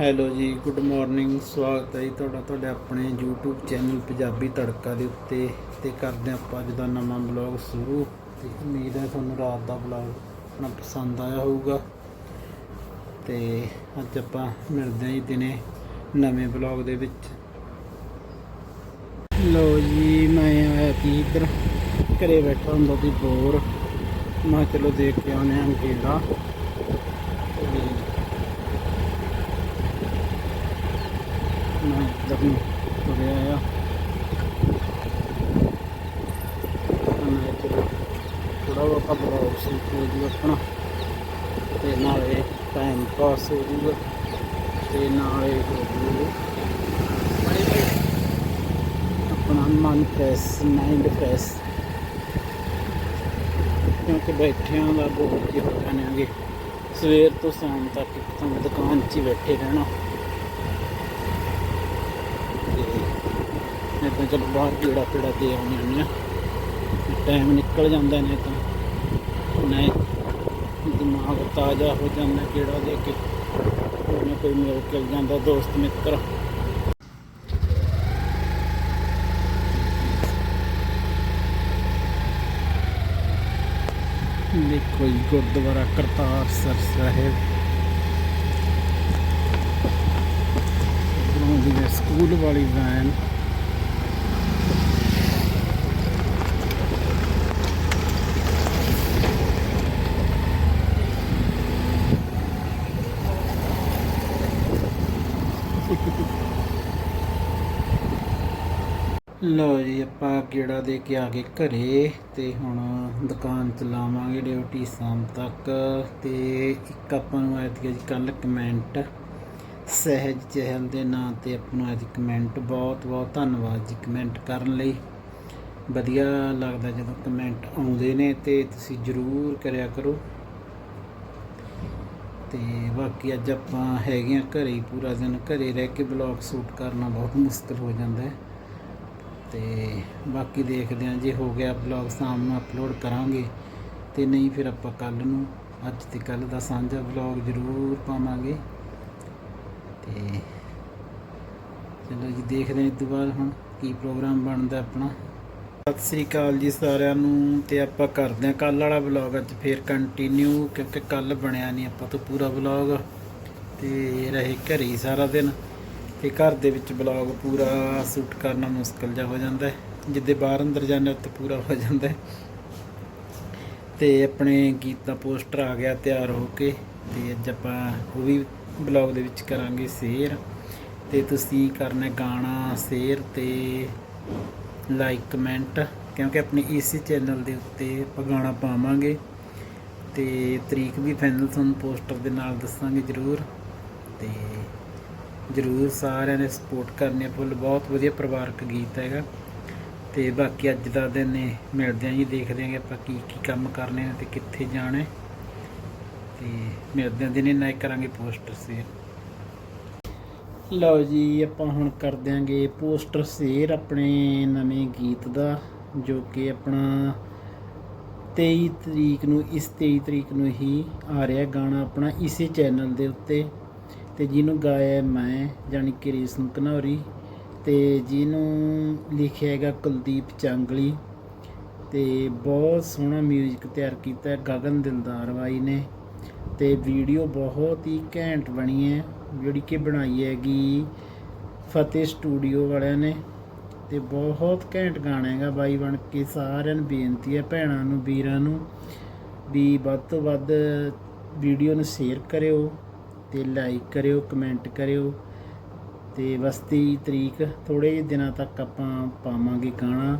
Hello ਜੀ good morning ਸਵਾਗਤ ਹੈ ਜੀ ਤੁਹਾਡਾ, ਤੁਹਾਡੇ ਆਪਣੇ YouTube ਚੈਨਲ ਪੰਜਾਬੀ ਤੜਕਾ ਦੇ ਉੱਤੇ ਤੇ ਕਰਦੇ ਹਾਂ ਆਪਾਂ ਅੱਜ ਦਾ ਨਵਾਂ ਬਲੌਗ ਸ਼ੁਰੂ ਤੇ ਉਮੀਦ ਹੈ ਤੁਹਾਨੂੰ ਰਾਤ ਦਾ ਬਲੌਗ ਆਪਣਾ ਪਸੰਦ ਆਇਆ ਹੋਊਗਾ। ਤੇ ਅੱਜ ਆਪਾਂ ਮਿਲਦੇ ਹਾਂ ਜੀ ਦਿਨੇ ਨਵੇਂ ਬਲੌਗ ਦੇ ਵਿੱਚ। ਲੋ ਜੀ, ਮੈਂ ਆਇਆ ਸੀ ਇੱਧਰ, ਘਰੇ ਬੈਠਾ ਹੁੰਦਾ ਸੀ ਬੋਰ ਮੈਂ ਚਲੋ ਦੇਖ ਕੇ ਆਉਂਦੇ ਹਾਂ ਕਿਹੜਾ ਮੈਂ ਇੱਧਰ ਤੁਰਿਆ ਆ ਮੈਂ ਚਲੋ ਥੋੜਾ ਬਹੁਤਾ ਬਲੌਗ ਸੀ ਹੋ ਜੂ ਆਪਣਾ ਤੇ ਨਾਲੇ ਟਾਈਮ ਪਾਸ ਹੋ ਜੂਗਾ ਤੇ ਨਾਲੇ ਹੋ ਜੂ ਆਪਣਾ ਮਨ ਫਰੈਸ਼ ਮਾਈਂਡ ਫਰੈਸ਼ ਕਿਉਂਕਿ ਬੈਠਿਆਂ ਦਾ ਬਹੁਤ ਹੀ ਹੋ ਜਾਣਗੇ ਸਵੇਰ ਤੋਂ ਸ਼ਾਮ ਤੱਕ ਤੁਹਾਨੂੰ ਦੁਕਾਨ 'ਚ ਹੀ ਬੈਠੇ ਰਹਿਣਾ। ਨਹੀਂ ਤਾਂ ਚਲੋ ਬਾਹਰ ਕੀੜਾ ਪੀੜਾ ਦੇ ਆਉਂਦੇ ਹੁੰਦੇ ਆ। ਟਾਈਮ ਨਿਕਲ ਜਾਂਦਾ ਨਹੀਂ ਤਾਂ। ਨਹੀਂ, ਦਿਮਾਗ ਤਾਜ਼ਾ ਹੋ ਜਾਂਦਾ ਕੀੜਾ ਦੇ ਕੇ। ਕੋਈ ਨਾ ਕੋਈ ਮਿਲ ਕੇ ਜਾਂਦਾ ਦੋਸਤ ਮਿੱਤਰ। ਦੇਖੋ ਜੀ, ਗੁਰਦੁਆਰਾ ਕਰਤਾਰਸਰ ਸਾਹਿਬ। ਉਧਰੋਂ ਦੀ ਸਕੂਲ ਵਾਲੀ ਵੈਨ ਲਓ ਜੀ, ਆਪਾਂ ਕਿਹੜਾ ਦੇ ਕੇ ਆ ਗਏ ਘਰੇ ਤੇ ਹੁਣ ਦੁਕਾਨ ਚਲਾਵਾਂਗੇ ਡਿਊਟੀ ਸ਼ਾਮ ਤੱਕ ਤੇ ਇੱਕ ਆਪਾਂ ਨੂੰ ਆਇਆ ਸੀਗਾ ਜੀ ਕੱਲ ਕਮੈਂਟ ਸਹਿਜ ਚਹਿਲ ਦੇ ਨਾਂ ਤੇ ਆਪਾਂ ਨੂੰ ਆਇਆ ਕਮੈਂਟ, ਬਹੁਤ ਬਹੁਤ ਧੰਨਵਾਦ ਜੀ ਕਮੈਂਟ ਕਰਨ ਲਈ। ਵਧੀਆ ਲੱਗਦਾ ਜਦੋਂ ਕਮੈਂਟ ਆਉਂਦੇ ਨੇ ਤੇ ਤੁਸੀਂ ਜਰੂਰ ਕਰਿਆ ਕਰੋ। ਤੇ ਬਾਕੀ ਅੱਜ ਆਪਾਂ ਹੈਗੇ ਆ ਘਰੇ ਪੂਰਾ ਦਿਨ, ਘਰੇ ਰਹਿ ਕੇ ਬਲੌਗ ਸ਼ੂਟ ਕਰਨਾ ਬਹੁਤ ਮੁਸ਼ਕਲ ਹੋ ਜਾਂਦਾ ਹੈ। ਤੇ ਬਾਕੀ ਦੇਖਦੇ ਹਾਂ, ਜੇ ਹੋ ਗਿਆ ਬਲੌਗ ਸ਼ਾਮ ਨੂੰ ਅਪਲੋਡ ਕਰਾਂਗੇ ਤੇ ਨਹੀਂ ਫਿਰ ਆਪਾਂ ਕੱਲ ਨੂੰ, ਅੱਜ ਤੇ ਕੱਲ ਦਾ ਸਾਂਝਾ ਬਲੌਗ ਜ਼ਰੂਰ ਪਾਵਾਂਗੇ। ਤੇ ਚਲੋ ਜੀ, ਦੇਖਦੇ ਹਾਂ ਇਸ ਤੋਂ ਬਾਅਦ ਹੁਣ ਕੀ ਪ੍ਰੋਗਰਾਮ ਬਣਦਾ ਆਪਣਾ। ਸਤਿ ਸ੍ਰੀ ਅਕਾਲ ਜੀ ਸਾਰਿਆਂ ਨੂੰ, ਤੇ ਆਪਾਂ ਕਰਦੇ ਹਾਂ ਕੱਲ ਵਾਲਾ ਬਲੌਗ ਅੱਜ ਫੇਰ ਕੰਟੀਨਿਊ ਕਿਉਂਕਿ ਕੱਲ ਬਣਿਆ ਨਹੀਂ ਆਪਾਂ ਤੋਂ ਪੂਰਾ ਬਲੌਗ ਤੇ ਰਹੇ ਘਰੇ ਹੀ ਸਾਰਾ ਦਿਨ। ਤੇ ਘਰ ਦੇ ਵਿੱਚ ਬਲੌਗ ਪੂਰਾ ਸ਼ੂਟ ਕਰਨਾ ਮੁਸ਼ਕਲ ਜਿਹਾ ਹੋ ਜਾਂਦਾ ਹੈ। ਜਿੱਦੇ ਬਾਹਰ ਅੰਦਰ ਜਾਂਦੇ ਉੱਤੇ ਪੂਰਾ ਹੋ ਜਾਂਦਾ ਹੈ। ਤੇ ਆਪਣੇ ਗੀਤ ਦਾ ਪੋਸਟਰ ਆ ਗਿਆ ਤਿਆਰ ਹੋ ਕੇ ਤੇ ਅੱਜ ਆਪਾਂ ਉਹ ਵੀ ਬਲੌਗ ਦੇ ਵਿੱਚ ਕਰਾਂਗੇ ਸ਼ੇਅਰ। ਤੇ ਤੁਸੀਂ ਕਰਨਾ ਗਾਣਾ ਸ਼ੇਅਰ ਤੇ ਲਾਈਕ ਕਮੈਂਟ ਕਿਉਂਕਿ ਆਪਣੇ ਇਸ ਚੈਨਲ ਦੇ ਉੱਤੇ ਆਪਾਂ ਗਾਣਾ ਪਾਵਾਂਗੇ। ਤੇ ਤਰੀਕ ਵੀ ਫਾਈਨਲ ਤੁਹਾਨੂੰ ਪੋਸਟਰ ਦੇ ਨਾਲ ਦੱਸਾਂਗੇ ਜ਼ਰੂਰ। ਤੇ ਜਰੂਰ ਸਾਰਿਆਂ ਨੇ ਸਪੋਰਟ ਕਰਨੀ ਹੈ ਫੁੱਲ ਬਹੁਤ ਵਧੀਆ ਪਰਿਵਾਰਕ ਗੀਤ ਹੈਗਾ। ਤੇ ਬਾਕੀ ਅੱਜ ਦਾ ਦਿਨ ਨੇ ਮਿਲਦੇ ਆਂ ਜੀ, ਦੇਖਦੇ ਆਂ ਕਿ ਆਪਾਂ ਕੀ ਕੀ ਕੰਮ ਕਰਨੇ ਨੇ ਤੇ ਕਿੱਥੇ ਜਾਣਾ ਹੈ। ਤੇ ਮਿਲਦੇ ਆਂ ਦਿਨੇ ਨਾ ਕਰਾਂਗੇ ਪੋਸਟਰ ਸ਼ੇਅਰ ਲਓ ਜੀ, ਆਪਾਂ ਹੁਣ ਕਰ ਦਿਆਂਗੇ ਪੋਸਟਰ ਸ਼ੇਅਰ ਆਪਣੇ ਨਵੇਂ ਗੀਤ ਦਾ, ਜੋ ਕਿ ਆਪਣਾ 23 ਤਰੀਕ ਨੂੰ, ਇਸ 23 ਤਰੀਕ ਨੂੰ ਹੀ ਆ ਰਿਹਾ ਗਾਣਾ ਆਪਣਾ, ਇਸੇ ਚੈਨਲ ਦੇ ਉੱਤੇ। ਤੇ ਜਿਹਨੂੰ ਗਾਇਆ ਮੈਂ ਜਾਨੀ ਕਿ ਰੇਸ਼ਮ ਘਨੌਰੀ ਤੇ ਜਿਹਨੂੰ ਲਿਖਿਆ ਹੈਗਾ ਕੁਲਦੀਪ ਚਾਂਗਲੀ ਤੇ ਬਹੁਤ ਸੋਹਣਾ 뮤직 ਤਿਆਰ ਕੀਤਾ ਹੈ ਗਗਨ ਦਿਲਦਾਰ ਬਾਈ ਨੇ ਤੇ ਵੀਡੀਓ ਬਹੁਤ ਹੀ ਘੈਂਟ ਬਣੀ ਹੈ, ਜਿਹੜੀ ਕਿ ਬਣਾਈ ਹੈਗੀ ਫਤਿਹ ਸਟੂਡੀਓ ਵਾਲਿਆਂ ਨੇ ਤੇ ਬਹੁਤ ਘੈਂਟ ਗਾਣਾ ਹੈਗਾ ਬਾਈ ਬਣ ਕੇ, ਸਾਰਿਆਂ ਨੂੰ ਬੇਨਤੀ ਹੈ, ਭੈਣਾਂ ਨੂੰ, ਵੀਰਾਂ ਨੂੰ ਵੀ ਵੱਧ ਤੋਂ ਵੱਧ ਵੀਡੀਓ ਨੂੰ ਸ਼ੇਅਰ ਕਰਿਓ। ਤੇ ਲਾਈਕ ਕਰਿਓ ਕਮੈਂਟ ਕਰਿਓ ਤੇ ਬਸ 23 ਤਰੀਕ ਥੋੜੇ ਜਿਹੇ ਦਿਨਾਂ ਤੱਕ ਆਪਾਂ ਪਾਵਾਂਗੇ ਗਾਣਾ।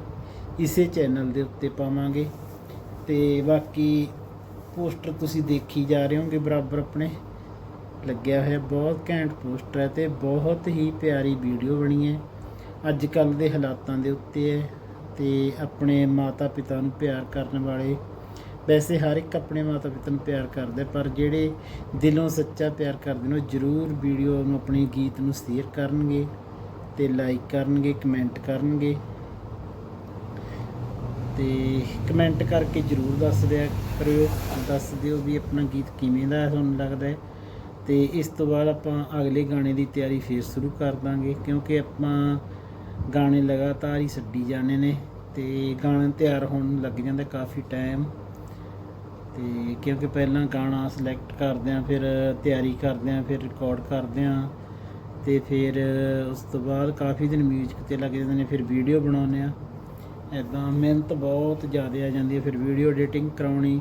ਇਸੇ ਚੈਨਲ ਦੇ ਉੱਤੇ ਪਾਵਾਂਗੇ ਤੇ ਬਾਕੀ ਪੋਸਟਰ ਤੁਸੀਂ ਦੇਖੀ ਜਾ ਰਹੇ ਹੋਗੇ ਬਰਾਬਰ ਆਪਣੇ। ਲੱਗਿਆ ਹੋਇਆ ਬਹੁਤ ਘੈਂਟ ਪੋਸਟਰ ਹੈ ਤੇ ਬਹੁਤ ਹੀ ਪਿਆਰੀ ਵੀਡੀਓ ਬਣੀ ਹੈ। ਅੱਜ ਕੱਲ ਦੇ ਹਾਲਾਤਾਂ ਦੇ ਉੱਤੇ ਹੈ ਤੇ ਆਪਣੇ ਮਾਤਾ ਪਿਤਾ ਨੂੰ ਪਿਆਰ ਕਰਨ ਵਾਲੇ ਵੈਸੇ ਹਰ ਇੱਕ ਆਪਣੇ ਮਾਤਾ ਪਿਤਾ ਨੂੰ ਪਿਆਰ ਕਰਦਾ ਪਰ ਜਿਹੜੇ ਦਿਲੋਂ ਸੱਚਾ ਪਿਆਰ ਕਰਦੇ ਨੇ, ਉਹ ਜ਼ਰੂਰ ਵੀਡੀਓ ਨੂੰ ਆਪਣੇ ਗੀਤ ਨੂੰ ਸ਼ੇਅਰ ਕਰਨਗੇ ਤੇ ਲਾਈਕ ਕਰਨਗੇ ਕਮੈਂਟ ਕਰਨਗੇ। ਤੇ ਕਮੈਂਟ ਕਰਕੇ ਜਰੂਰ ਦੱਸ ਦਿਆ ਕਰਿਓ, ਦੱਸ ਦਿਓ ਵੀ ਆਪਣਾ ਗੀਤ ਕਿਵੇਂ ਦਾ ਤੁਹਾਨੂੰ ਲੱਗਦਾ ਹੈ। ਤੇ ਇਸ ਤੋਂ ਬਾਅਦ ਆਪਾਂ ਅਗਲੇ ਗਾਣੇ ਦੀ ਤਿਆਰੀ ਫੇਰ ਸ਼ੁਰੂ ਕਰ ਦਾਂਗੇ, ਕਿਉਂਕਿ ਆਪਾਂ ਗਾਣੇ ਲਗਾਤਾਰ ਹੀ ਛੱਡੀ ਜਾਣੇ ਨੇ ਤੇ ਗਾਣਾ ਤਿਆਰ ਹੋਣ ਨੂੰ ਲੱਗ ਜਾਂਦਾ, ਕਾਫੀ ਟਾਈਮ ਤੇ ਕਿਉਂਕਿ ਪਹਿਲਾਂ ਗਾਣਾ ਸਿਲੈਕਟ ਕਰਦੇ ਆਂ ਫਿਰ ਤਿਆਰੀ ਕਰਦੇ ਆਂ ਫਿਰ ਰਿਕਾਰਡ ਕਰਦੇ ਆਂ ਤੇ ਫਿਰ ਉਸ ਤੋਂ ਬਾਅਦ ਕਾਫੀ ਦਿਨ ਮਿਊਜ਼ਿਕ ਤੇ ਲੱਗ ਜਾਂਦੇ ਨੇ, ਫਿਰ ਵੀਡੀਓ ਬਣਾਉਂਦੇ ਆ ਇਦਾਂ ਮਿਹਨਤ ਬਹੁਤ ਜ਼ਿਆਦਾ ਆ ਜਾਂਦੀ ਹੈ, ਫਿਰ ਵੀਡੀਓ ਐਡੀਟਿੰਗ ਕਰਾਉਣੀ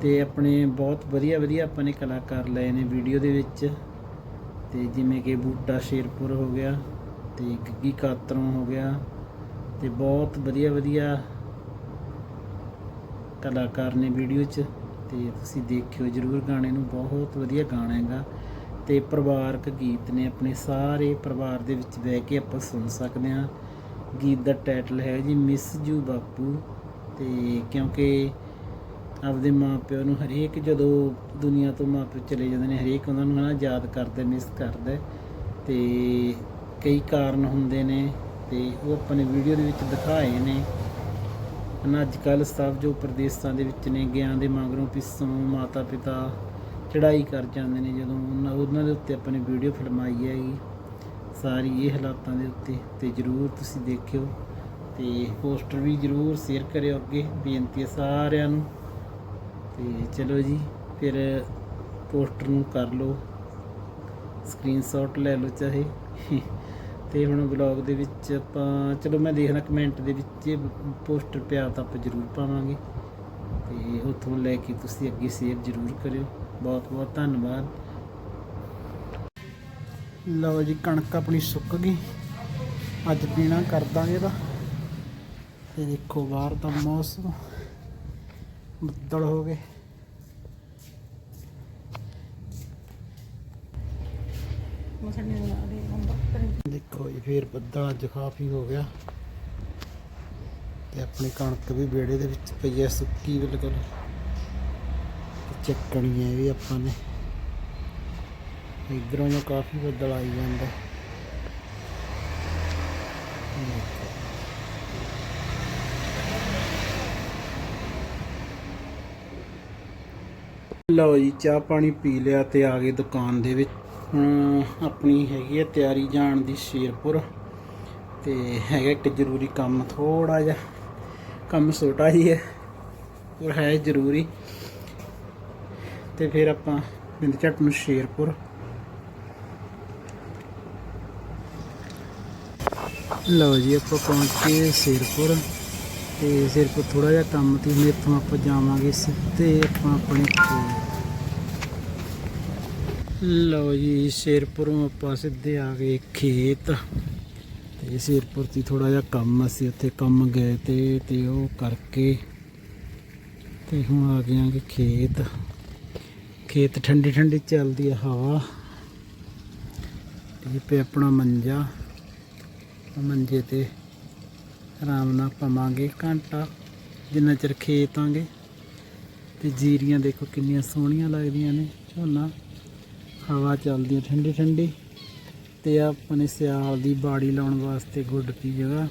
ਤੇ ਆਪਣੇ ਬਹੁਤ ਵਧੀਆ ਵਧੀਆ ਆਪਾਂ ਨੇ ਕਲਾਕਾਰ ਲਏ ਨੇ ਵੀਡੀਓ ਦੇ ਵਿੱਚ ਤੇ ਜਿਵੇਂ ਕਿ ਬੂਟਾ ਸ਼ੇਰਪੁਰ ਹੋ ਗਿਆ ਤੇ ਗੱਗੀ ਕਾਤਰੋਂ ਹੋ ਗਿਆ ਤੇ ਬਹੁਤ ਵਧੀਆ ਵਧੀਆ ਕਲਾਕਾਰ ਨੇ ਵੀਡੀਓ 'ਚ ਤੇ ਤੁਸੀਂ ਦੇਖਿਓ ਜਰੂਰ ਗਾਣੇ ਨੂੰ, ਬਹੁਤ ਵਧੀਆ ਗਾਣਾ ਹੈਗਾ। ਤੇ ਪਰਿਵਾਰਕ ਗੀਤ ਨੇ ਆਪਣੇ ਸਾਰੇ ਪਰਿਵਾਰ ਦੇ ਵਿੱਚ ਬਹਿ ਕੇ ਆਪਾਂ ਸੁਣ ਸਕਦੇ ਹਾਂ। ਗੀਤ ਦਾ ਟਾਈਟਲ ਹੈ ਜੀ ਮਿਸ ਜੂ ਬਾਪੂ ਤੇ ਕਿਉਂਕਿ ਆਪਦੇ ਮਾਪਿਓ ਨੂੰ ਹਰੇਕ ਜਦੋਂ ਦੁਨੀਆ ਤੋਂ ਮਾਪਿਓ ਚਲੇ ਜਾਂਦੇ ਨੇ, ਹਰੇਕ ਉਹਨਾਂ ਨੂੰ ਹਨਾ ਯਾਦ ਕਰਦਾ ਮਿਸ ਕਰਦਾ। ਤੇ ਕਈ ਕਾਰਨ ਹੁੰਦੇ ਨੇ ਤੇ ਉਹ ਆਪਾਂ ਨੇ ਵੀਡੀਓ ਦੇ ਵਿੱਚ ਦਿਖਾਏ ਨੇ। ਹਨਾ ਅੱਜ ਕੱਲ ਸਭ ਜੋ ਪ੍ਰਦੇਸ਼ਾਂ ਦੇ ਵਿੱਚ ਨੇ ਗਿਆਂ ਦੇ ਮਗਰੋਂ ਪਿੱਛੋਂ ਮਾਤਾ ਪਿਤਾ ਚੜਾਈ ਕਰ ਜਾਂਦੇ ਨੇ, ਜਦੋਂ ਉਹਨਾਂ ਉਹਨਾਂ ਦੇ ਉੱਤੇ ਆਪਾਂ ਨੇ ਵੀਡੀਓ ਫਿਲਮਾਈ ਹੈਗੀ ਸਾਰੀ ਇਹ ਹਾਲਾਤਾਂ ਦੇ ਉੱਤੇ, ਤੇ ਜਰੂਰ ਤੁਸੀਂ ਦੇਖਿਓ, ਤੇ ਪੋਸਟਰ ਵੀ ਜਰੂਰ ਸ਼ੇਅਰ ਕਰਿਓ ਅੱਗੇ, ਬੇਨਤੀ ਹੈ ਸਾਰਿਆਂ ਨੂੰ, ਤੇ ਚਲੋ ਜੀ, ਫਿਰ ਪੋਸਟਰ ਨੂੰ ਕਰ ਲਓ ਸਕਰੀਨਸ਼ਾਟ ਲੈ ਲਓ ਚਾਹੇ। ਤੇ ਹੁਣ ਬਲੌਗ ਦੇ ਵਿੱਚ ਆਪਾਂ, ਚਲੋ ਮੈਂ ਦੇਖਦਾ ਕਮੈਂਟ ਦੇ ਵਿੱਚ ਜੇ ਪੋਸਟਰ ਪਿਆ ਤਾਂ ਆਪਾਂ ਜ਼ਰੂਰ ਪਾਵਾਂਗੇ। ਤੇ ਉੱਥੋਂ ਲੈ ਕੇ ਤੁਸੀਂ ਅੱਗੇ ਸ਼ੇਅਰ ਜ਼ਰੂਰ ਕਰਿਓ। ਬਹੁਤ ਬਹੁਤ ਧੰਨਵਾਦ। ਲਓ ਜੀ, ਕਣਕ ਆਪਣੀ ਸੁੱਕ ਗਈ। ਅੱਜ ਪੀਣਾ ਕਰ ਦਾਂਗੇ ਇਹਦਾ। ਤੇ ਦੇਖੋ ਬਾਹਰ ਦਾ ਮੌਸਮ। ਬੱਦਲ ਹੋ ਗਏ। ਦੇਖੋ ਜੀ, ਫੇਰ ਬੱਦਲ ਅੱਜ ਕਾਫੀ ਹੋ ਗਿਆ। ਤੇ ਆਪਣੀ ਕਣਕ ਵੀ ਵਿਹੜੇ ਦੇ ਵਿੱਚ ਪਈ ਐ ਸੁੱਕੀ ਬਿਲਕੁਲ। ਚੱਕਣੀ ਹੈ ਵੀ ਆਪਾਂ ਨੇ। ਇਧਰੋਂ ਜੋ ਕਾਫੀ ਬੱਦਲ ਆਈ ਜਾਂਦਾ। ਲਓ ਜੀ, ਚਾਹ ਪਾਣੀ ਪੀ ਲਿਆ ਤੇ ਆ ਗਏ ਦੁਕਾਨ ਦੇ ਵਿੱਚ। ਆਪਣੀ ਹੈਗੀ ਹੈ ਤਿਆਰੀ ਜਾਣ ਦੀ ਸ਼ੇਰਪੁਰ। ਤੇ ਹੈਗਾ ਇੱਕ ਜ਼ਰੂਰੀ ਕੰਮ ਥੋੜਾ ਜਿਹਾ ਕੰਮ ਛੋਟਾ ਹੀ ਹੈ, ਪਰ ਹੈ ਜ਼ਰੂਰੀ। ਤੇ ਫਿਰ ਆਪਾਂ ਬਿੰਦ ਝੱਟ ਨੂੰ ਸ਼ੇਰਪੁਰ। ਲਓ ਜੀ, ਆਪਾਂ ਪਹੁੰਚ ਗਏ ਸ਼ੇਰਪੁਰ। ਤੇ ਸ਼ੇਰਪੁਰ ਥੋੜਾ ਜਿਹਾ ਕੰਮ ਤੇ ਇੱਥੋਂ ਆਪਾਂ ਜਾਵਾਂਗੇ ਸਿੱਧੇ ਆਪਾਂ ਆਪਣੇ ਲਓ ਜੀ, ਸ਼ੇਰਪੁਰੋਂ ਆਪਾਂ ਸਿੱਧੇ ਆ ਗਏ ਖੇਤ। ਤੇ ਸ਼ੇਰਪੁਰ ਦੀ ਥੋੜਾ ਜਿਹਾ ਕੰਮ ਅਸੀਂ ਉੱਥੇ ਕੰਮ ਗਏ ਤੇ ਤੇ ਉਹ ਕਰਕੇ ਤੇ ਹੁਣ ਆ ਗਏ ਆਂਗੇ ਖੇਤ। ਖੇਤ ਠੰਡੀ ਠੰਡੀ ਚੱਲਦੀ ਆ ਹਵਾ। ਤੇ ਪੇ ਆਪਣਾ ਮੰਜਾ। ਮੰਜੇ ਤੇ ਆਰਾਮ ਨਾਲ ਪਵਾਂਗੇ ਘੰਟਾ, ਜਿੰਨਾ ਚਿਰ ਖੇਤ ਆਂਗੇ। ਤੇ ਜੀਰੀਆਂ ਦੇਖੋ ਕਿੰਨੀਆਂ ਸੋਹਣੀਆਂ ਲੱਗਦੀਆਂ ਨੇ, ਝੋਨਾ। ਚੱਲਦੀ ਹੈ ਠੰਡੀ ਠੰਡੀ ਤੇ ਆਪਣੇ ਸਿਆਲ ਦੀ ਬਾੜੀ ਲਾਉਣ ਵਾਸਤੇ ਗੁੱਡ ਦੀ ਜਗ੍ਹਾ।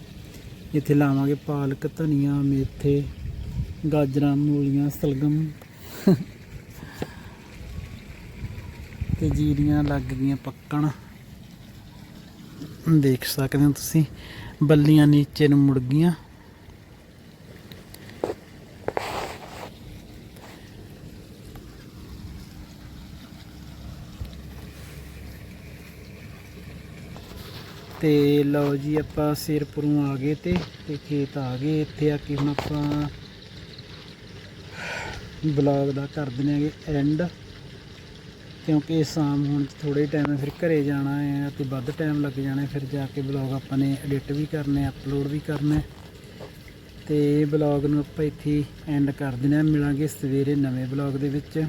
ਇੱਥੇ ਲਾਵਾਂਗੇ ਪਾਲਕ, ਧਨੀਆ, ਮੇਥੇ, ਗਾਜਰਾਂ, ਮੂਲੀਆਂ, ਸਲਗਮ। ਤੇ ਜੀਰੀਆਂ ਲੱਗ ਗਈਆਂ ਪੱਕਣ। ਦੇਖ ਸਕਦੇ ਹੋ ਤੁਸੀਂ, ਬੱਲੀਆਂ ਨੀਚੇ ਨੂੰ ਮੁੜ ਗਈਆਂ। ਤੇ ਲਓ ਜੀ ਆਪਾਂ ਸਿਰਪੁਰੋਂ ਆ ਗਏ ਤੇ ਤੇ ਖੇਤ ਆ ਗਏ। ਇੱਥੇ ਆ ਕੇ ਹੁਣ ਆਪਾਂ ਬਲੌਗ ਦਾ ਕਰ ਦਿੰਦੇ ਆਂਗੇ ਐਂਡ ਕਿਉਂਕਿ ਸ਼ਾਮ ਹੁਣ ਥੋੜੇ ਟਾਈਮ ਫਿਰ ਘਰੇ ਜਾਣਾ ਹੈ ਤੇ ਵੱਧ ਟਾਈਮ ਲੱਗ ਜਾਣਾ ਫਿਰ ਜਾ ਕੇ ਬਲੌਗ ਆਪਾਂ ਨੇ ਐਡਿਟ ਵੀ ਕਰਨੇ ਅਪਲੋਡ ਵੀ ਕਰਨੇ। ਤੇ ਬਲੌਗ ਨੂੰ ਆਪਾਂ ਇੱਥੇ ਐਂਡ ਕਰ ਦਿੰਦੇ ਹਾਂ। ਮਿਲਾਂਗੇ ਸਵੇਰੇ ਨਵੇਂ ਬਲੌਗ ਦੇ ਵਿੱਚ।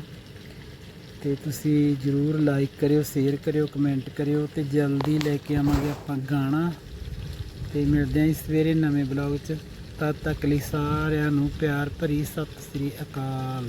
ਤੇ ਤੁਸੀਂ ਜਰੂਰ ਲਾਈਕ ਕਰਿਓ ਸ਼ੇਅਰ ਕਰਿਓ ਕਮੈਂਟ ਕਰਿਓ ਤੇ ਜਲਦੀ ਲੈ ਕੇ ਆਵਾਂਗੇ ਆਪਾਂ ਗਾਣਾ। ਤੇ ਮਿਲਦੇ ਆਂ ਜੀ ਸਵੇਰੇ ਨਵੇਂ ਬਲੌਗ 'ਚ। ਤਦ ਤੱਕ ਲਈ ਸਾਰਿਆਂ ਨੂੰ ਪਿਆਰ ਭਰੀ ਸਤਿ ਸ੍ਰੀ ਅਕਾਲ।